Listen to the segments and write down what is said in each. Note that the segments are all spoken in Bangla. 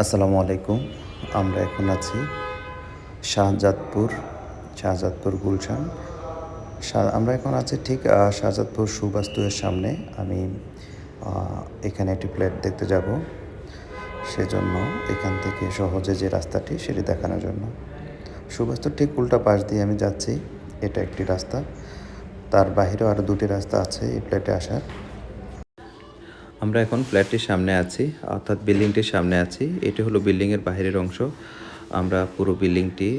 আসসালামু আলাইকুম। আমরা এখন আছি শাহজাদপুর শাহজাদপুর গুলশান। আমরা এখন আছি ঠিক শাহজাদপুর সুবাস্তুয়ের সামনে। আমি এখানে একটি প্লেট দেখতে যাব। সেজন্য এখান থেকে সহজে যে রাস্তাটি সেটি দেখানোর জন্য। সুবাস্তুর ঠিক উল্টা পাশ দিয়ে আমি যাচ্ছি। এটা একটি রাস্তা। তার বাহিরেও আরও দুটি রাস্তা আছে এই প্লেটে আসার। আমরা এখন ফ্ল্যাটটির সামনে আছি, অর্থাৎ বিল্ডিংটির সামনে আছি। এটি হলো বিল্ডিংয়ের বাহিরের অংশ। আমরা পুরো বিল্ডিংটি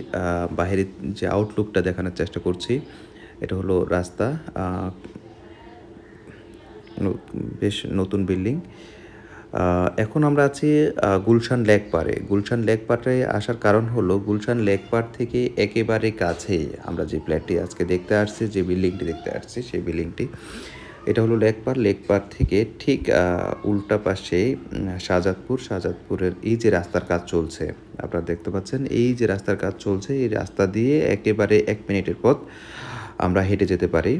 বাহিরের যে আউটলুকটা দেখানোর চেষ্টা করছি, এটা হলো রাস্তা বেশ নতুন বিল্ডিং। এখন আমরা আছি গুলশান লেক পারে গুলশান লেক পারে আসার কারণ হলো, গুলশান লেক পার থেকে একেবারে কাছে আমরা যে ফ্ল্যাটটি আজকে দেখতে আসছি, যে বিল্ডিংটি দেখতে আসছি, সেই বিল্ডিংটি। এটা হলো লেক পার লেক পার থেকে ঠিক উল্টা পাশে শাহজাদপুর। শাহজাদপুরের এই যে রাস্তার কাজ চলছে, আপনারা দেখতে পাচ্ছেন, এই যে রাস্তার কাজ চলছে, এই রাস্তা দিয়ে একেবারে এক মিনিটের পথ আমরা হেঁটে যেতে পারি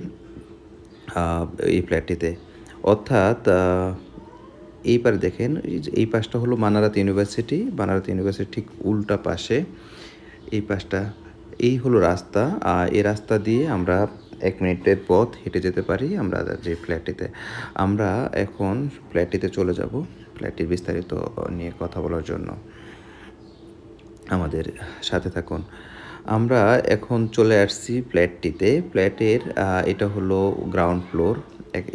এই ফ্ল্যাটটিতে। অর্থাৎ এই পারে দেখেন, এই পাশটা হলো মানারাত ইউনিভার্সিটি। মানারাত ইউনিভার্সিটি ঠিক উল্টা পাশে এই পাশটা, এই হলো রাস্তা। এই রাস্তা দিয়ে আমরা এক মিনিটের পথ হেঁটে যেতে পারি আমরা যে ফ্ল্যাটটিতে। আমরা এখন ফ্ল্যাটটিতে চলে যাব, ফ্ল্যাটটির বিস্তারিত নিয়ে কথা বলার জন্য। আমাদের সাথে থাকুন। আমরা এখন চলে আসছি ফ্ল্যাটটিতে। ফ্ল্যাটের এটা হলো গ্রাউন্ড ফ্লোর।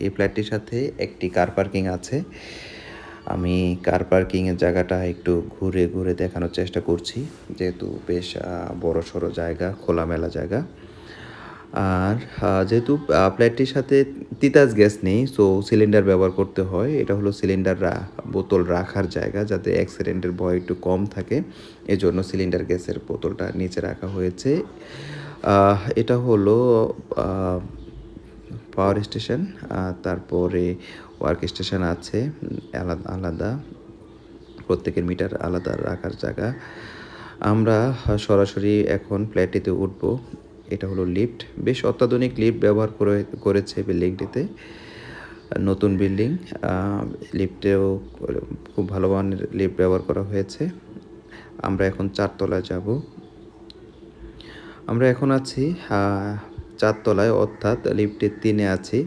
এই ফ্ল্যাটটির সাথে একটি কার পার্কিং আছে। আমি কার পার্কিংয়ের জায়গাটা একটু ঘুরে ঘুরে দেখানোর চেষ্টা করছি। যেহেতু বেশ বড় সড়ো জায়গা, খোলামেলা জায়গা। আর যেহেতু ফ্ল্যাটটির সাথে তিতাস গ্যাস নেই সো সিলিন্ডার ব্যবহার করতে হয়। এটা হলো সিলিন্ডার বোতল রাখার জায়গা যাতে অ্যাক্সিডেন্টের ভয় একটু কম থাকে। এজন্য সিলিন্ডার গ্যাসের বোতলটা নিচে রাখা হয়েছে। এটা হলো পাওয়ার স্টেশন তারপরে ওয়ার্ক স্টেশন আছে, আলাদা আলাদা, প্রত্যেকের মিটার আলাদা রাখার জায়গা। আমরা সরাসরি এখন ফ্ল্যাটটিতে উঠব। এটা হলো লিফট। বেশ অত্যাধুনিক লিফট ব্যবহার করে, করেছে বিল্ডিংটিতে নতুন বিল্ডিং। লিফটেও খুব ভালো মানের লিফট ব্যবহার করা হয়েছে। আমরা এখন চারতলায় যাব। আমরা এখন আছি চারতলায়, অর্থাৎ লিফটের তিনে আছি।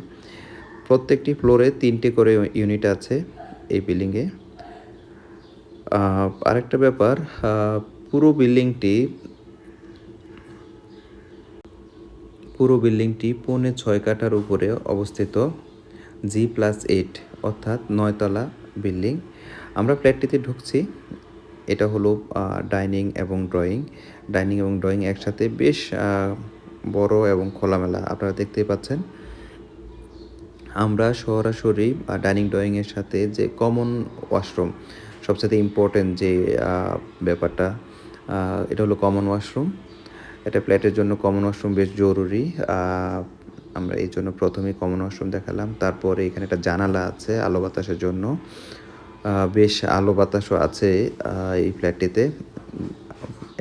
প্রত্যেকটি ফ্লোরে তিনটে করে ইউনিট আছে এই বিল্ডিংয়ে। আরেকটা ব্যাপার পুরো বিল্ডিংটি পুরো বিল্ডিংটি পৌনে ছয় কাঠার উপরে অবস্থিত জি প্লাস এইট অর্থাৎ নয়তলা বিল্ডিং। আমরা ফ্ল্যাটটিতে ঢুকছি। এটা হলো ডাইনিং এবং ড্রয়িং। ডাইনিং এবং ড্রয়িং একসাথে বেশ বড় এবং খোলামেলা, আপনারা দেখতেই পাচ্ছেন। আমরা সরাসরি ডাইনিং ড্রয়িংয়ের সাথে যে কমন ওয়াশরুম, সবচেয়ে ইম্পর্টেন্ট যে ব্যাপারটা এটা হলো কমন ওয়াশরুম। এটা ফ্ল্যাটের জন্য কমন ওয়াশরুম বেশ জরুরি। আমরা এই জন্য প্রথমেই কমন ওয়াশরুম দেখালাম। তারপরে এখানে একটা জানালা আছে আলো বাতাসের জন্য। বেশ আলো বাতাসও আছে এই ফ্ল্যাটটিতে।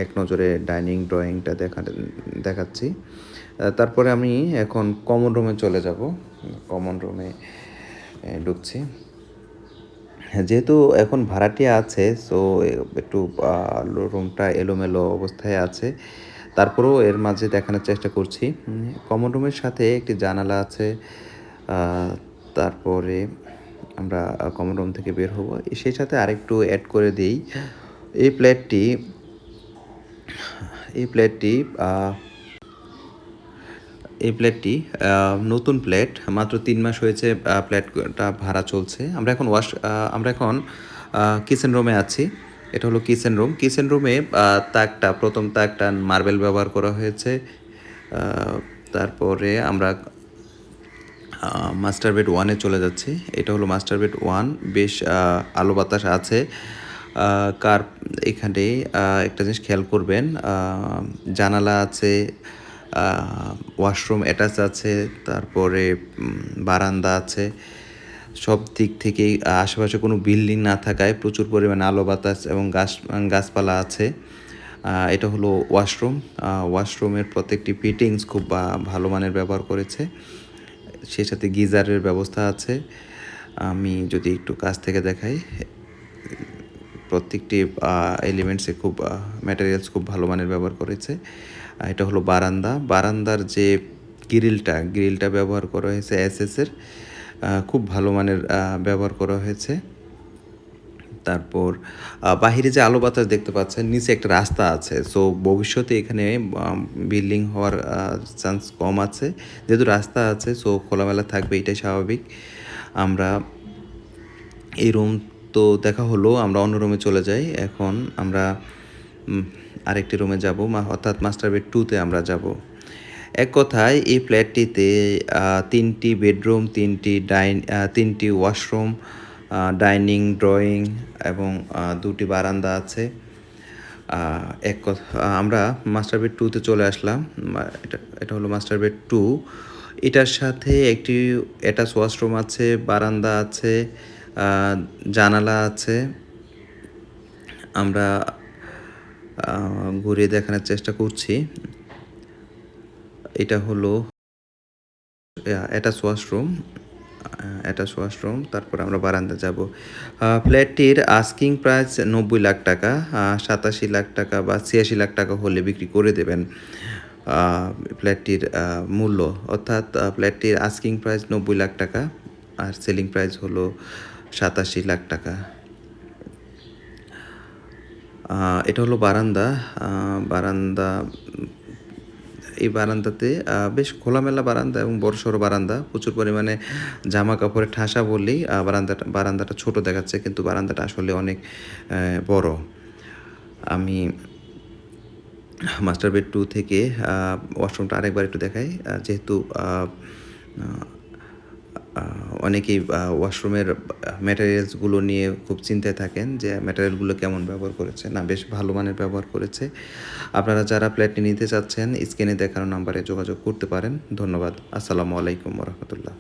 এক নজরে ডাইনিং, ড্রয়িংটা দেখা, দেখাচ্ছি। তারপরে আমি এখন কমন রুমে চলে যাব। কমন রুমে ঢুকছি। যেহেতু এখন ভাড়াটিয়া আছে সো একটু রুমটা এলোমেলো অবস্থায় আছে। তারপরেও এর মাঝে দেখানোর চেষ্টা করছি। কমন রুমের সাথে একটি জানালা আছে। তারপরে আমরা কমন রুম থেকে বের হব। সেই সাথে আরেকটু অ্যাড করে দিই। এই প্লেটটি এই প্লেটটি এই প্লেটটি নতুন প্লেট মাত্র তিন মাস হয়েছে প্লেটটা ভাড়া চলছে। আমরা এখন ওয়াশ আমরা এখন কিচেন রুমে আছি। এটা হলো কিচেন রুম। কিচেন রুমে তাকটা, প্রথম তাকটা মার্বেল ব্যবহার করা হয়েছে। তারপরে আমরা মাস্টার বেড ওয়ানে চলে যাচ্ছি। এটা হলো মাস্টার বেড ওয়ান। বেশ আলো বাতাস আছে। কার, এখানে একটা জিনিস খেয়াল করবেন জানালা আছে ওয়াশরুম অ্যাটাচ আছে, তারপরে বারান্দা আছে। সব দিক আহ, আশেপাশে কোনো বিল্ডিং না থাকায় প্রচুর পরিমাণে আলো বাতাস এবং গাছ গাছপালা আছে। এটা হলো ওয়াশরুম। ওয়াশরুমের প্রত্যেকটি ফিটিংস খুব ভালো মানের ব্যবহার করেছে। সেই সাথে গিজারের ব্যবস্থা আছে। আমি যদি একটু কাছ থেকে দেখাই প্রত্যেকটি এলিমেন্টসে খুব ম্যাটেরিয়ালস খুব ভালো মানের ব্যবহার করেছে। এটা হলো বারান্দা। বারান্দার যে গ্রিলটা গ্রিলটা ব্যবহার করা হয়েছে এসএসের খুব ভালো মানের ব্যবহার করা হয়েছে। তারপর বাহিরে যে আলো বাতাস দেখতে পাচ্ছেন, নিচে একটা রাস্তা আছে। সো ভবিষ্যতে এখানে বিল্ডিং হওয়ার চান্স কম আছে। যেহেতু রাস্তা আছে সো খোলামেলা থাকবে, এটাই স্বাভাবিক। আমরা এই রুম তো দেখা হলো, আমরা অন্য রুমে চলে যাই। এখন আমরা আরেকটি রুমে যাব। অর্থাৎ মাস্টার বেড টুতে আমরা যাব। এক কথায়, এই ফ্ল্যাটটিতে তিনটি বেডরুম, তিনটি ডাইন তিনটি ওয়াশরুম ডাইনিং, ড্রয়িং এবং দুটি বারান্দা আছে। এক কথা আমরা মাস্টার বেড টুতে চলে আসলাম। এটা এটা হলো মাস্টার বেড টু। এটার সাথে একটি অ্যাটাচ ওয়াশরুম আছে, বারান্দা আছে জানালা আছে। আমরা ঘুরিয়ে দেখানোর চেষ্টা করছি। এটা হলো অ্যাটাচ ওয়াশরুম অ্যাটাচ ওয়াশরুম তারপর আমরা বারান্দা যাব। ফ্ল্যাটটির আস্কিং প্রাইস নব্বই লাখ টাকা সাতাশি লাখ টাকা বা ছিয়াশি লাখ টাকা হলে বিক্রি করে দেবেন ফ্ল্যাটটির মূল্য। অর্থাৎ ফ্ল্যাটটির আস্কিং প্রাইস নব্বই লাখ টাকা আর সেলিং প্রাইস হলো সাতাশি লাখ টাকা। এটা হলো বারান্দা বারান্দা এই বারান্দাতে বেশ খোলামেলা বারান্দা এবং বড়সড় বারান্দা। প্রচুর পরিমাণে জামা কাপড়ের ঠাসা বললেই বারান্দাটা বারান্দাটা ছোট দেখাচ্ছে, কিন্তু বারান্দাটা আসলে অনেক বড়। আমি মাস্টার বেড টু থেকে ওয়াশরুমটা আরেকবার একটু দেখাই। যেহেতু অনেকেই ওয়াশরুমের ম্যাটেরিয়ালসগুলো নিয়ে খুব চিন্তায় থাকেন যে ম্যাটেরিয়ালগুলো কেমন ব্যবহার করেছে। না, বেশ ভালো মানের ব্যবহার করেছে। আপনারা যারা ফ্ল্যাটটি নিতে চাচ্ছেন স্ক্রিনে দেখানো নাম্বারে যোগাযোগ করতে পারেন। ধন্যবাদ। আসসালামু আলাইকুম রহমতুল্লাহ।